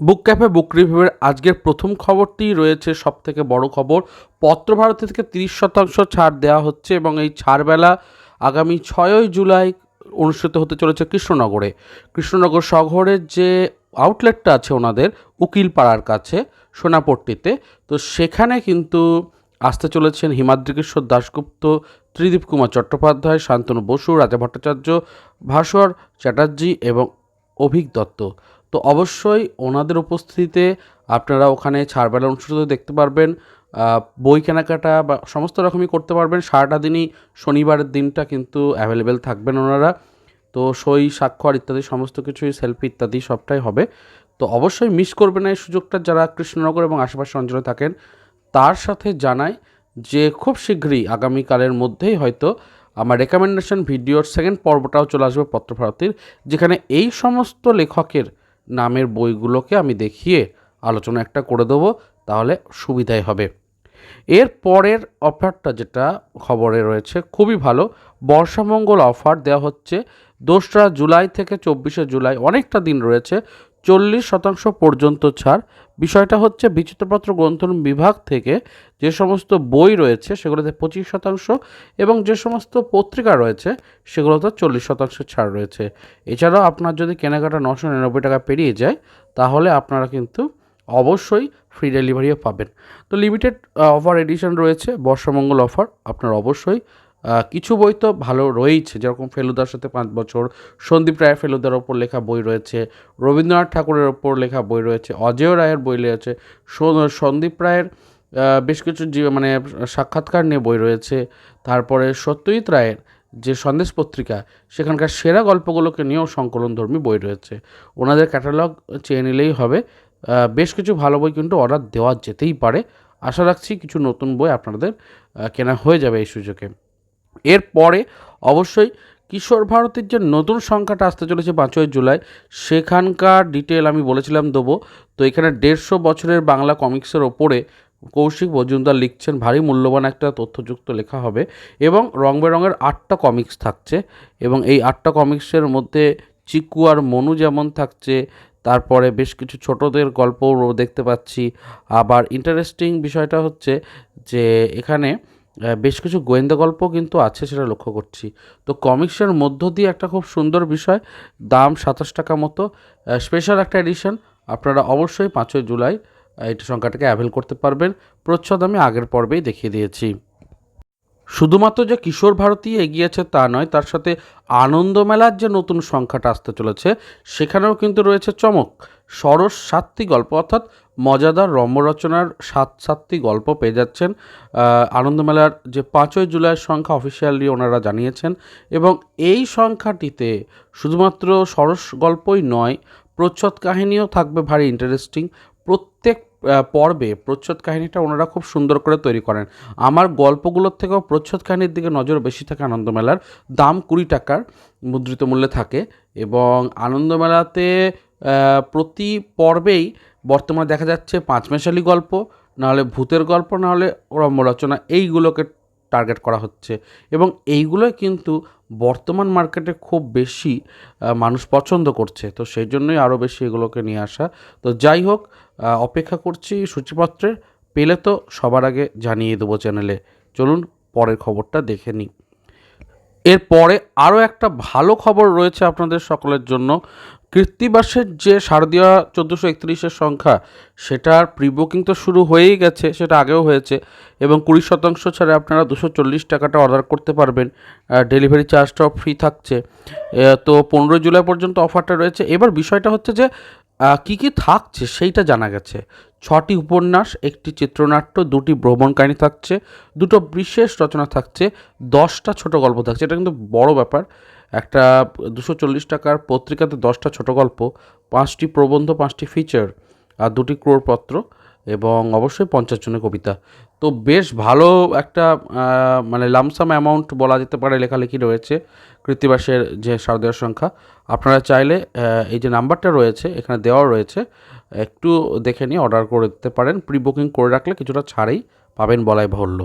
বুক cafe, বুক রিভিউয়ের আজকের প্রথম খবরটি রয়েছে সব থেকে বড় খবর। পত্রভারতী থেকে তিরিশ শতাংশ ছাড় দেওয়া হচ্ছে এবং এই ছাড়বেলা আগামী ছয়ই জুলাই অনুষ্ঠিত হতে চলেছে কৃষ্ণনগরে। কৃষ্ণনগর শহরের যে আউটলেটটা আছে ওনাদের, উকিলপাড়ার কাছে, সোনাপট্টিতে, তো সেখানে কিন্তু আসতে চলেছেন হিমাদ্রিকেশ্বর দাশগুপ্ত, ত্রিদীপ কুমার চট্টোপাধ্যায়, শান্তনু বসু, রাজা ভট্টাচার্য ভাস্বর চ্যাটার্জি এবং অভিক দত্ত। তো অবশ্যই ওনাদের উপস্থিতিতে আপনারা ওখানে ছাড়বেলা অনুষ্ঠিত দেখতে পারবেন বই কেনাকাটা বা সমস্ত রকমই করতে পারবেন। সারাটা দিনই শনিবারের দিনটা কিন্তু অ্যাভেলেবেল থাকবেন ওনারা। তো সই, স্বাক্ষর ইত্যাদি সমস্ত কিছুই সেলফি ইত্যাদি সবটাই হবে। তো অবশ্যই মিস করবেন এই সুযোগটা যারা কৃষ্ণনগর এবং আশেপাশে অঞ্চলে থাকেন, তার সাথে জানাই যে খুব শীঘ্রই আগামীকালের মধ্যেই হয়তো আমার রেকমেন্ডেশন ভিডিওর সেকেন্ড পর্বটাও চলে আসবে পত্রভারতীর, যেখানে এই সমস্ত লেখকের নামের বইগুলোকে আমি দেখিয়ে আলোচনা একটা করে দেবো, তাহলে সুবিধাই হবে। এর পরের অফারটা যেটা খবরে রয়েছে, খুবই ভালো। বর্ষামঙ্গল অফার দেওয়া হচ্ছে দোসরা জুলাই থেকে চব্বিশে জুলাই, অনেকটা দিন রয়েছে, চল্লিশ শতাংশ পর্যন্ত ছাড়। বিষয়টা হচ্ছে বিচিত্রপত্র গ্রন্থন বিভাগ থেকে যে সমস্ত বই রয়েছে সেগুলোতে পঁচিশ শতাংশ এবং যে সমস্ত পত্রিকা রয়েছে সেগুলোতে চল্লিশ শতাংশ ছাড় রয়েছে। এছাড়াও আপনার যদি কেনাকাটা নশো নিরানব্বই টাকা পেরিয়ে যায়, তাহলে আপনারা কিন্তু অবশ্যই ফ্রি ডেলিভারিও পাবেন। তো লিমিটেড অফার এডিশন রয়েছে, বর্ষামঙ্গল অফার আপনার অবশ্যই কিছু বই তো ভালো রয়েইছে। যেরকম ফেলুদার সাথে পাঁচ বছর, সন্দীপ রায় ফেলুদার ওপর লেখা বই রয়েছে, রবীন্দ্রনাথ ঠাকুরের ওপর লেখা বই রয়েছে, অজয় রায়ের বই রয়েছে সন্দীপ রায়ের বেশ কিছু মানে সাক্ষাৎকার নিয়ে বই রয়েছে। তারপরে সত্যজিৎ রায়ের যে সন্দেশ পত্রিকা, সেখানকার সেরা গল্পগুলোকে নিয়েও সংকলনধর্মী বই রয়েছে। ওনাদের ক্যাটালগ চেয়ে নিলেই হবে। বেশ কিছু ভালো বই কিন্তু অর্ডার দেওয়া যেতেই পারে। আশা রাখছি কিছু নতুন বই আপনাদের কেনা হয়ে যাবে এই সুযোগে। এরপরে অবশ্যই কিশোর ভারতীর যে নতুন সংখ্যাটা আসতে চলেছে পাঁচই জুলাই, সেখানকার ডিটেল আমি বলেছিলাম দেবো। তো এখানে দেড়শো বছরের বাংলা কমিক্সের ওপরে কৌশিক মজুমদার লিখছেন, ভারী মূল্যবান একটা তথ্যযুক্ত লেখা হবে এবং রং বেরঙের আটটা কমিক্স থাকছে এবং এই আটটা কমিক্সের মধ্যে চিকু আর মনু যেমন থাকছে, তারপরে বেশ কিছু ছোটদের গল্পও দেখতে পাচ্ছি। আবার ইন্টারেস্টিং বিষয়টা হচ্ছে যে এখানে বেশ কিছু গোয়েন্দা গল্প কিন্তু আছে সেটা লক্ষ্য করছি। তো কমিক্সের মধ্য দিয়ে একটা খুব সুন্দর বিষয়, দাম সাতাশ টাকা মতো স্পেশাল একটা এডিশন আপনারা অবশ্যই পাঁচই জুলাই এটা সংখ্যাটাকে অ্যাভেল করতে পারবেন। প্রচ্ছদ আমি আগের পর্বেই দেখিয়ে দিয়েছি। শুধুমাত্র যে কিশোর ভারতী এগিয়েছে তা নয়, তার সাথে আনন্দমেলার যে নতুন সংখ্যাটা আসতে চলেছে, সেখানেও কিন্তু রয়েছে চমক। সরস সাতটি গল্প, অর্থাৎ মজাদার রম্যরচনার সাত সাতটি গল্প পেয়ে যাচ্ছেন আনন্দমেলার যে পাঁচই জুলাইয়ের সংখ্যা অফিসিয়ালি ওনারা জানিয়েছেন এবং এই সংখ্যাটিতে শুধুমাত্র সরস গল্পই নয়, প্রচ্ছদ কাহিনীও থাকবে, ভারী ইন্টারেস্টিং। পর্বে প্রচ্ছদ কাহিনীটা ওনারা খুব সুন্দর করে তৈরি করেন। আমার গল্পগুলোর থেকেও প্রচ্ছদ কাহিনীর দিকে নজর বেশি থাকে আনন্দমেলার। দাম কুড়ি টাকার মুদ্রিত মূল্যে থাকে এবং আনন্দমেলাতে প্রতি পর্বেই বর্তমানে দেখা যাচ্ছে পাঁচমেশালি গল্প, নাহলে ভূতের গল্প, নাহলে রম্য রচনা, এইগুলোকে টার্গেট করা হচ্ছে। এবং এইগুলোই কিন্তু বর্তমান মার্কেটে খুব বেশি মানুষ পছন্দ করছে। তো সেই জন্যই আরও বেশি এগুলোকে নিয়ে আসা। তো যাই হোক অপেক্ষা করছি সূচিপত্রের। পেলে তো সবার আগে জানিয়ে দেবো চ্যানেলে। চলুন পরের খবরটা দেখে নিই। এরপরে আরও একটা ভালো খবর রয়েছে আপনাদের সকলের জন্য। কৃত্তিবাসের যে শারদীয়া চোদ্দোশো একত্রিশের সংখ্যা, সেটার প্রি বুকিং তো শুরু হয়েই গেছে, সেটা আগেও হয়েছে, এবং কুড়ি শতাংশ ছাড়ে আপনারা দুশো চল্লিশ টাকাটা অর্ডার করতে পারবেন। ডেলিভারি চার্জটাও ফ্রি থাকছে। তো পনেরোই জুলাই পর্যন্ত অফারটা রয়েছে। এবার বিষয়টা হচ্ছে যে কী কী থাকছে সেইটা জানা গেছে। ছটি উপন্যাস, একটি চিত্রনাট্য, দুটি ভ্রমণ কাহিনী থাকছে, দুটো বিশেষ রচনা থাকছে, দশটা ছোট গল্প থাকছে। এটা কিন্তু বড় ব্যাপার। একটা দুশো চল্লিশ টাকার পত্রিকাতে দশটা ছোট গল্প, পাঁচটি প্রবন্ধ, পাঁচটি ফিচার আর দুটি ক্রোড়পত্র। এবং অবশ্যই পঞ্চাশ জনের কবিতা। তো বেশ ভালো একটা মানে লামসাম অ্যামাউন্ট বলা যেতে পারে লেখালেখি রয়েছে কৃত্তিবাসের যে শারদীয় সংখ্যা। আপনারা চাইলে এই যে নাম্বারটা রয়েছে, এখানে দেওয়া রয়েছে, একটু দেখে নিয়ে অর্ডার করে দিতে পারেন। প্রি বুকিং করে রাখলে কিছুটা ছাড়েই পাবেন বলাই বাহুল্য।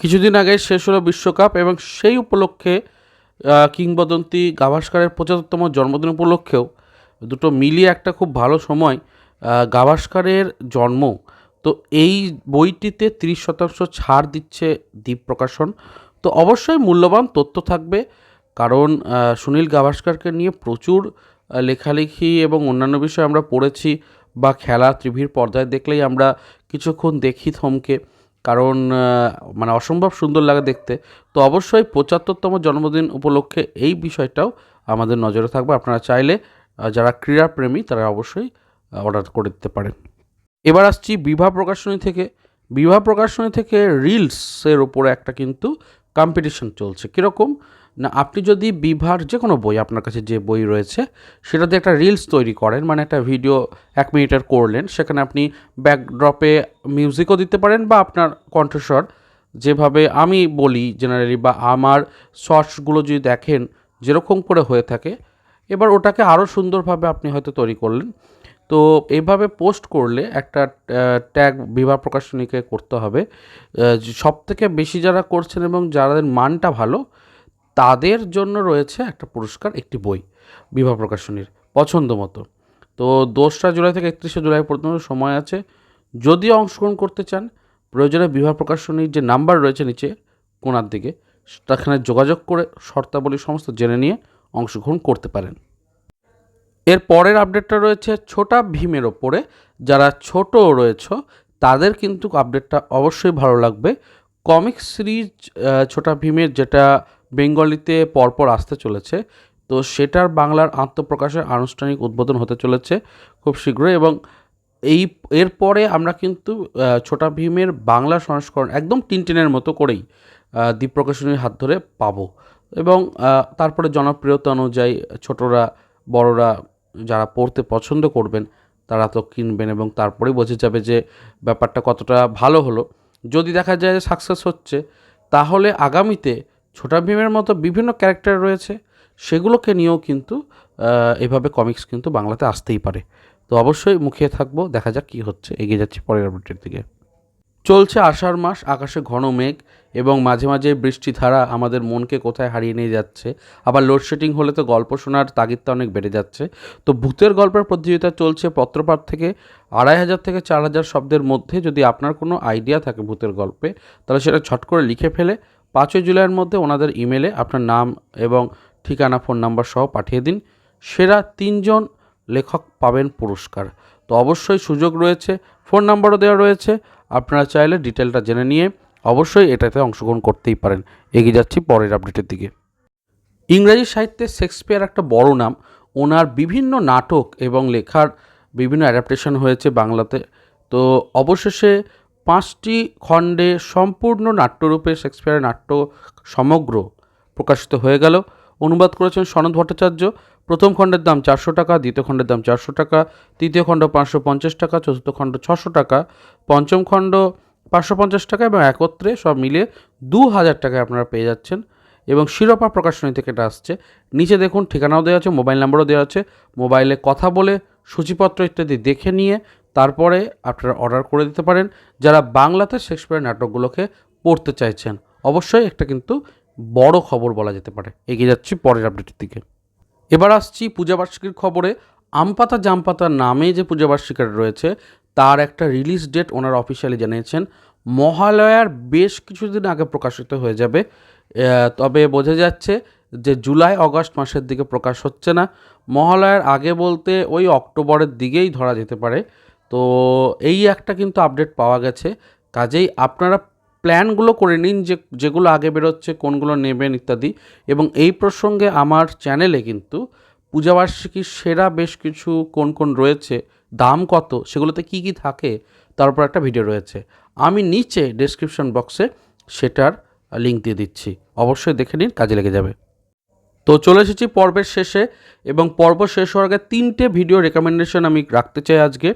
কিছুদিন আগে শেষ হলো বিশ্বকাপ এবং সেই উপলক্ষে কিংবদন্তি গাভাস্কারের পঁচাত্তরতম জন্মদিন উপলক্ষেও দুটো মিলিয়ে একটা খুব ভালো সময় গাভাস্কারের জন্ম। তো এই বইটিতে তিরিশ শতাংশ ছাড় দিচ্ছে দ্বীপ প্রকাশন। তো অবশ্যই মূল্যবান তথ্য থাকবে, কারণ সুনীল গাভাস্কারকে নিয়ে প্রচুর লেখালেখি এবং অন্যান্য বিষয় আমরা পড়েছি বা খেলা টিভির পর্দায় দেখলেই আমরা কিছুক্ষণ দেখি থমকে, কারণ মানে অসম্ভব সুন্দর লাগে দেখতে। তো অবশ্যই পঁচাত্তরতম জন্মদিন উপলক্ষে এই বিষয়টাও আমাদের নজরে থাকবে। আপনারা চাইলে যারা ক্রীড়াপ্রেমী তারা অবশ্যই অর্ডার করে দিতে পারেন। এবার আসছি বিভা প্রকাশনী থেকে। বিভা প্রকাশনী থেকে রিলসের ওপরে একটা কিন্তু কম্পিটিশন চলছে। কীরকম? না, আপনি যদি বিভার যে কোনো বই, আপনার কাছে যে বই রয়েছে সেটাতে একটা রিলস তৈরি করেন মানে একটা ভিডিও এক মিনিটের করলেন, সেখানে আপনি ব্যাকড্রপে মিউজিকও দিতে পারেন, বা আপনার কণ্ঠস্বর, যেভাবে আমি বলি জেনারেলি বা আমার শর্টসগুলো যদি দেখেন, যেরকম করে হয়ে থাকে, এবার ওটাকে আরও সুন্দরভাবে আপনি হয়তো তৈরি করলেন। তো এইভাবে পোস্ট করলে একটা ট্যাগ বিবাহ প্রকাশনীকে করতে হবে। সব থেকে বেশি যারা করছেন এবং যাদের মানটা ভালো, তাদের জন্য রয়েছে একটা পুরস্কার, একটি বই বিবাহ প্রকাশনীর পছন্দ মতো। তো দোসরা জুলাই থেকে একত্রিশে জুলাই পর্যন্ত সময় আছে। যদি অংশগ্রহণ করতে চান, প্রয়োজনে বিবাহ প্রকাশনীর যে নাম্বার রয়েছে নিচে কোনার দিকে, সেখানে যোগাযোগ করে শর্তাবলী সমস্ত জেনে নিয়ে অংশগ্রহণ করতে পারেন। এর পরের আপডেটটা রয়েছে ছোটা ভীমের ওপরে। যারা ছোট রয়েছ, তাদের কিন্তু আপডেটটা অবশ্যই ভালো লাগবে। কমিক সিরিজ ছোটা ভীমের যেটা বেঙ্গলিতে পরপর আসতে চলেছে, তো সেটার বাংলার আত্মপ্রকাশের আনুষ্ঠানিক উদ্বোধন হতে চলেছে খুব শীঘ্রই এবং এই এরপরে আমরা কিন্তু ছোটা ভীমের বাংলা সংস্করণ একদম টিনটিনের মতো করেই দ্বীপ প্রকাশনীর হাত ধরে পাবো। এবং তারপরে জনপ্রিয়তা অনুযায়ী ছোটরা, বড়রা যারা পড়তে পছন্দ করবেন, তারা তো কিনবেন এবং তারপরেই বোঝা যাবে যে ব্যাপারটা কতটা ভালো হলো। যদি দেখা যায় যে সাকসেস হচ্ছে, তাহলে আগামীতে ছোটা ভীমের মতো বিভিন্ন ক্যারেক্টার রয়েছে, সেগুলোকে নিয়েও কিন্তু এভাবে কমিক্স কিন্তু বাংলাতে আসতেই পারে। তো অবশ্যই মুখিয়ে থাকব, দেখা যাক কী হচ্ছে, এগিয়ে যাচ্ছি পরের আপডেটের দিকে। চলছে আষাঢ় মাস, আকাশে ঘন মেঘ এবং মাঝে মাঝে বৃষ্টি ধারা আমাদের মনকে কোথায় হারিয়ে নিয়ে যাচ্ছে। আবার লোডশেডিং হলে তো গল্প শোনার তাগিদটা অনেক বেড়ে যাচ্ছে। তো ভূতের গল্পের প্রতিযোগিতা চলছে পত্রপাঠ থেকে আড়াই হাজার থেকে চার হাজার শব্দের মধ্যে। যদি আপনার কোনো আইডিয়া থাকে ভূতের গল্পে, তাহলে সেটা ছট করে লিখে ফেলে। পাঁচই জুলাইয়ের মধ্যে ওনাদের ইমেলে আপনার নাম এবং ঠিকানা ফোন নাম্বার সহ পাঠিয়ে দিন। সেরা তিনজন লেখক পাবেন পুরস্কার। তো অবশ্যই সুযোগ রয়েছে, ফোন নাম্বারও দেওয়া রয়েছে, আপনারা চাইলে ডিটেলটা জেনে নিয়ে অবশ্যই এটাতে অংশগ্রহণ করতেই পারেন। এগিয়ে যাচ্ছি পরের আপডেটের দিকে। ইংরাজি সাহিত্যে শেক্সপিয়ার একটা বড় নাম। ওনার বিভিন্ন নাটক এবং লেখার বিভিন্ন অ্যাডাপ্টেশন হয়েছে বাংলাতে। তো অবশেষে পাঁচটি খণ্ডে সম্পূর্ণ নাট্যরূপে শেক্সপিয়ারের নাট্য সমগ্র প্রকাশিত হয়ে গেল। অনুবাদ করেছেন সনদ ভট্টাচার্য। প্রথম খণ্ডের দাম চারশো টাকা, দ্বিতীয় খণ্ডের দাম চারশো টাকা, তৃতীয় খণ্ড পাঁচশো পঞ্চাশ টাকা, চতুর্থ খণ্ড ছশো টাকা, পঞ্চম খণ্ড পাঁচশো পঞ্চাশ টাকা এবং একত্রে সব মিলিয়ে দু হাজার টাকায় আপনারা পেয়ে যাচ্ছেন। এবং শিরোপা প্রকাশনী থেকে এটা আসছে। নিচে দেখুন, ঠিকানাও দেওয়া আছে, মোবাইল নাম্বারও দেওয়া আছে। মোবাইলে কথা বলে, সূচিপত্র ইত্যাদি দেখে নিয়ে তারপরে আপনারা অর্ডার করে দিতে পারেন। যারা বাংলাতে শেক্সপিয়ার নাটকগুলোকে পড়তে চাইছেন, অবশ্যই একটা কিন্তু বড় খবর বলা যেতে পারে। এগিয়ে যাচ্ছি পরের আপডেটের দিকে। এবার আসছি পূজাবার্ষিকীর খবরে। আমপাতা জামপাতা নামে যে পূজাবার্ষিকীর রয়েছে, তার একটা রিলিজ ডেট ওনারা অফিসিয়ালি জানিয়েছেন। মহালয়ার বেশ কিছুদিন আগে প্রকাশিত হয়ে যাবে। তবে বোঝা যাচ্ছে যে জুলাই, অগস্ট মাসের দিকে প্রকাশ হচ্ছে না। মহালয়ার আগে বলতে ওই অক্টোবরের দিকেই ধরা যেতে পারে। তো এই একটা কিন্তু আপডেট পাওয়া গেছে। কাজেই আপনারা প্ল্যানগুলো করে নিন যে যেগুলো আগে বেরোচ্ছে, কোনগুলো নেবেন ইত্যাদি। এবং এই প্রসঙ্গে আমার চ্যানেলে কিন্তু পূজাবার্ষিকীর সেরা বেশ কিছু কোন কোন রয়েছে, দাম কত, সেগুলোতে কি কি থাকে, তার উপর একটা ভিডিও রয়েছে। আমি নিচে ডেসক্রিপশন বক্সে সেটার লিঙ্ক দিয়ে দিচ্ছি। অবশ্যই দেখে নিন, কাজে লেগে যাবে। তো চলে এসেছি পর্বের শেষে এবং পর্ব শেষ হওয়ার আগে তিনটে ভিডিও রেকমেন্ডেশন আমি রাখতে চাই আজকে।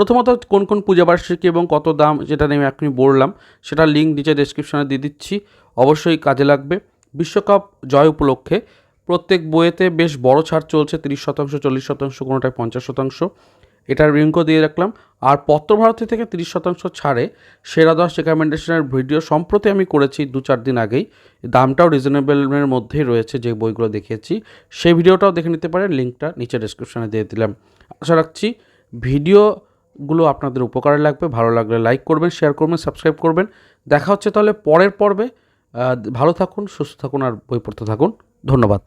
প্রথমত কোন কোন পূজাবার্ষিকী এবং কত দাম যেটা নিয়ে আমি বললাম সেটার লিঙ্ক নিচে ডেসক্রিপশনে দিয়ে দিচ্ছি, অবশ্যই কাজে লাগবে। বিশ্বকাপ জয় উপলক্ষে প্রত্যেক বইয়েতে বেশ বড় ছাড় চলছে, তিরিশ শতাংশ, চল্লিশ শতাংশ, কোনোটায় পঞ্চাশ শতাংশ। এটার লিঙ্কও দিয়ে রাখলাম। আর পত্রভারতী থেকে তিরিশ শতাংশ ছাড়ে সেরা দশ রেকমেন্ডেশনের ভিডিও সম্প্রতি আমি করেছি দু চার দিন আগেই। দামটাও রিজনেবলের মধ্যেই রয়েছে যে বইগুলো দেখিয়েছি। সেই ভিডিওটাও দেখে নিতে পারেন লিঙ্কটা নিচে ডেসক্রিপশনে দিয়ে দিলাম। আশা রাখছি ভিডিওগুলো আপনাদের উপকারে লাগবে, ভালো লাগলে লাইক করবেন শেয়ার করবেন সাবস্ক্রাইব করবেন। দেখা হচ্ছে তাহলে পরের পর্বে। ভালো থাকুন, সুস্থ থাকুন আর বই পড়তে থাকুন। ধন্যবাদ।